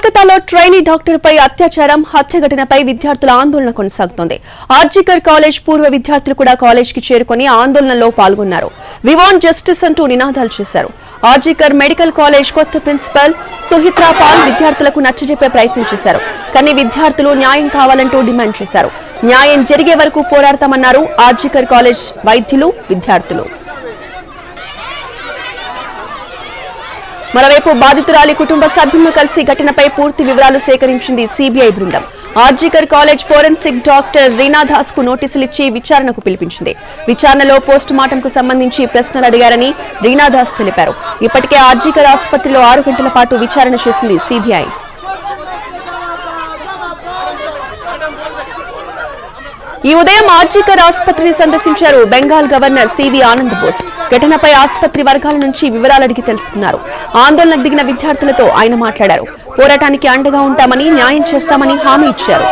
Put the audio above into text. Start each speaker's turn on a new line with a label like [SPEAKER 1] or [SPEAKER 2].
[SPEAKER 1] కోల్కతాలో trainee doctor పై అత్యాచారం హత్య ఘటనపై విద్యార్థుల ఆందోళన కొనసాగుతోంది. ఆర్జికర్ కాలేజ్ పూర్వ విద్యార్థులు కూడా కాలేజ్కి చేరుకుని ఆందోళనలో పాల్గొన్నారు. వివాన్ జస్టిస్ అంటూ నినాదాలు చేశారు. ఆర్జికర్ మెడికల్ కాలేజ్ కొత్త ప్రిన్సిపల్ సుహిత్రా పాల్ విద్యార్థులకు నచ్చజెప్పే ప్రయత్నం చేశారు. కానీ విద్యార్థులు న్యాయం కావాలంటూ డిమాండ్ చేశారు. న్యాయం జరిగే వరకు పోరాడతామన్నారు ఆర్జికర్ కాలేజ్ వైద్యులు విద్యార్థులు. మరోవైపు బాధితురాలి కుటుంబ సభ్యులను కలిసి ఘటనపై పూర్తి వివరాలు సేకరించింది సిబిఐ బృందం. RG Kar college forensic doctor Reena దాస్కు నోటీసులు ఇచ్చి విచారణకు పిలిపించింది. విచారణలో పోస్ట్ మార్టం కు సంబంధించి ప్రశ్నలు అడిగారని రీనా దాస్ తెలిపారు. ఇప్పటికే ఆర్జికర్ ఆసుపత్రిలో ఆరు గంటల పాటు విచారణ చేసింది సిబిఐ. ఈ ఉదయం ఆర్జికర్ ఆసుపత్రిని సందర్శించారు బెంగాల్ గవర్నర్ సివి ఆనంద్ బోస్. ఘటనపై ఆసుపత్రి వర్గాల నుంచి వివరాలు అడిగి తెలుసుకున్నారు. ఆందోళనకు దిగిన విద్యార్థులతో ఆయన మాట్లాడారు. పోరాటానికి అండగా ఉంటామని న్యాయం చేస్తామని హామీ ఇచ్చారు.